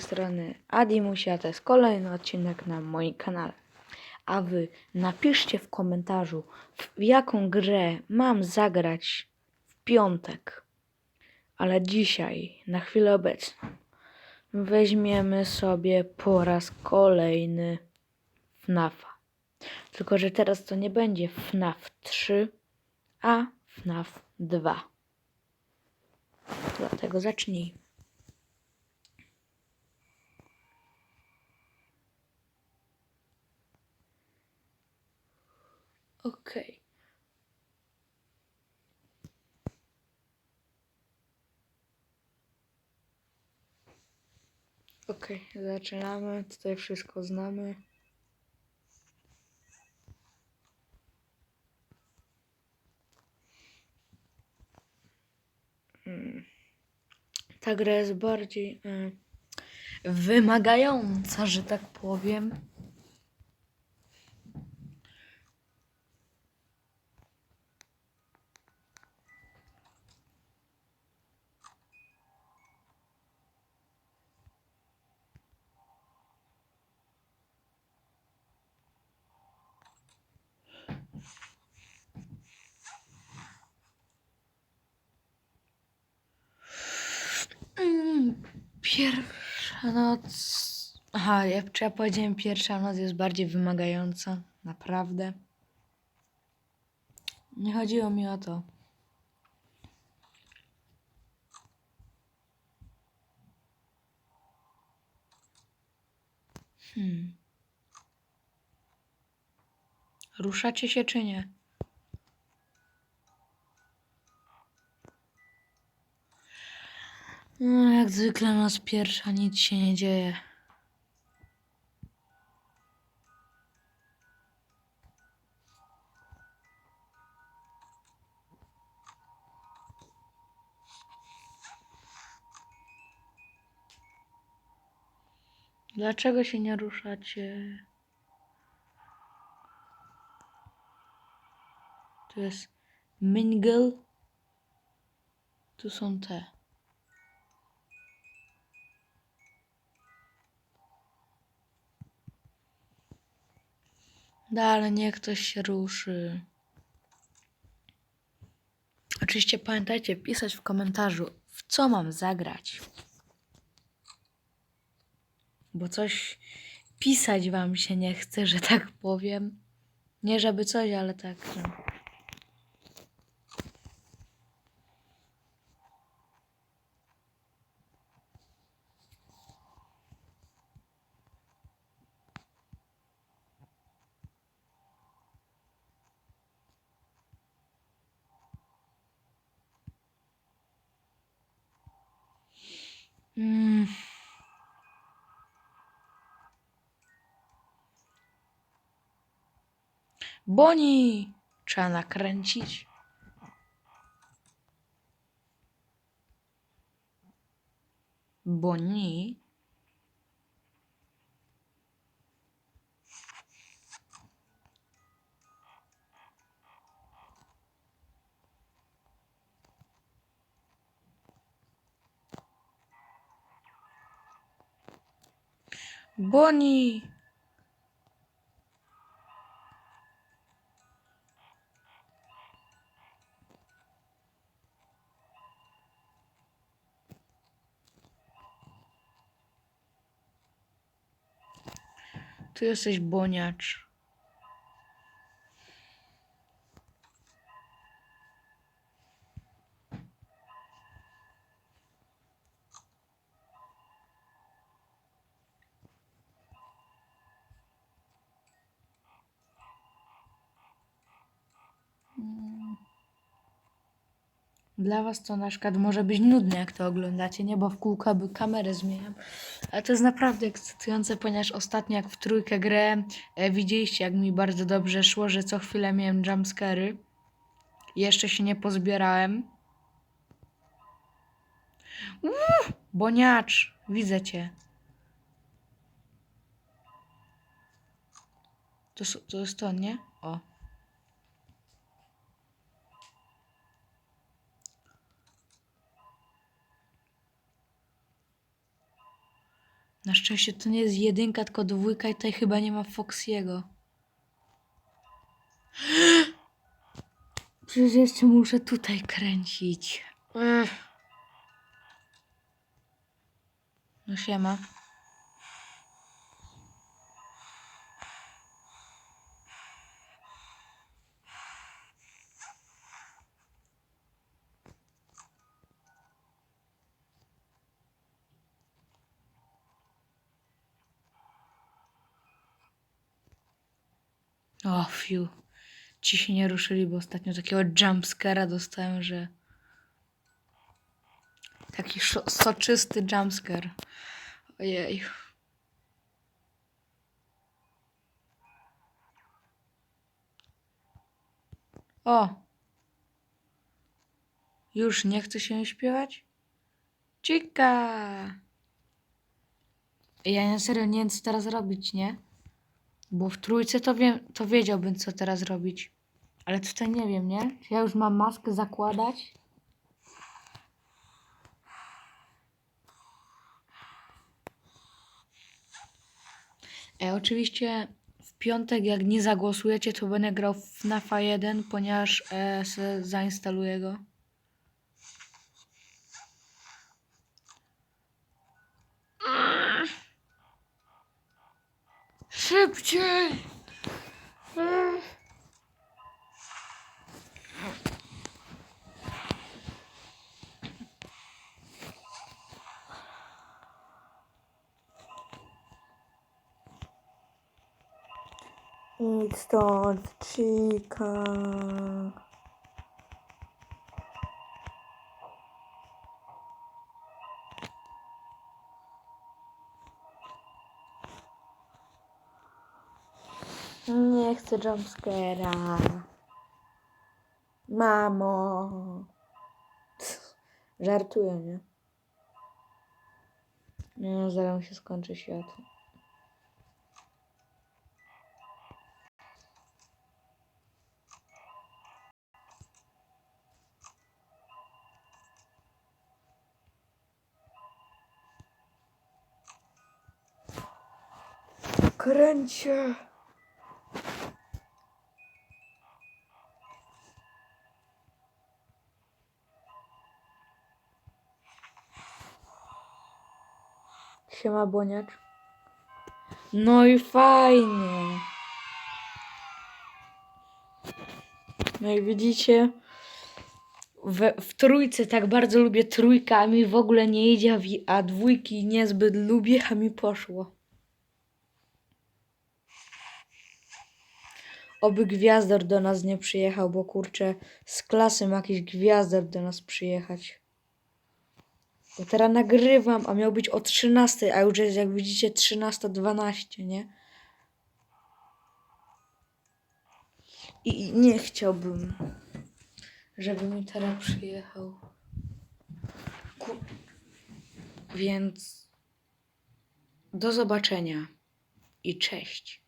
strony Adimusia, to jest kolejny odcinek na moim kanale. A wy napiszcie w komentarzu, w jaką grę mam zagrać w piątek. Ale dzisiaj, na chwilę obecną, weźmiemy sobie po raz kolejny FNAFa. Tylko, że teraz to nie będzie FNAF 3, a FNAF 2. Dlatego zacznij. Okej. Okej, zaczynamy. Tutaj wszystko znamy. Mm. Ta gra jest bardziej y, wymagająca, że tak powiem. Pierwsza noc. Aha, ja, czy ja powiedziałem, pierwsza noc jest bardziej wymagająca. Naprawdę. Nie chodziło mi o to. Hmm. Ruszacie się czy nie? No, jak zwykle noc pierwsza, nic się nie dzieje. Dlaczego się nie ruszacie? Tu jest mingle. Tu są te. Dalej, niech ktoś się ruszy. Oczywiście pamiętajcie pisać w komentarzu, w co mam zagrać. Bo coś pisać wam się nie chce, że tak powiem. Nie żeby coś, ale tak. Mm. Boni! Trzeba nakręcić. Boni. Boni! Tu jesteś boniacz. Dla was to na przykład może być nudne, jak to oglądacie, nie? Bo w kółko by kamerę zmieniam. Ale to jest naprawdę ekscytujące, ponieważ ostatnio jak w trójkę grę e, widzieliście, jak mi bardzo dobrze szło, że co chwilę miałem jumpscary. Jeszcze się nie pozbierałem. Uuu, boniacz, widzę cię. To, to jest to, nie? O. Na szczęście to nie jest jedynka, tylko dwójka i tutaj chyba nie ma Foxiego. Przecież jeszcze muszę tutaj kręcić. No siema. O, fiu. Ci się nie ruszyli, bo ostatnio takiego jumpscare'a dostałem, że... Taki soczysty jumpscare. Ojej. O! Już nie chce się śpiewać? Chica! Ja na serio nie wiem, co teraz robić, nie? Bo w trójce to wiem, to wiedziałbym, co teraz robić. Ale tutaj nie wiem, nie? Czy ja już mam maskę zakładać? E, oczywiście w piątek, jak nie zagłosujecie, to będę grał w FNAFa 1, ponieważ e, zainstaluję go. Szybciej! Idź stąd, Chica. Nie chcę jumpscare'a. Mamo. Żartuję, nie? Nie, no, zaraz się skończy światło. Kręcie. Siema Boniacz. No i fajnie. No i widzicie, w, w trójce tak bardzo lubię trójkę, a mi w ogóle nie idzie, a dwójki niezbyt lubię, a mi poszło. Oby gwiazdor do nas nie przyjechał, bo kurczę, z klasy ma jakiś gwiazdor do nas przyjechać. Bo teraz nagrywam, a miał być o 13, a już jest jak widzicie 13.12, nie? I i nie chciałbym, żeby mi teraz przyjechał. Ku... Więc do zobaczenia i cześć.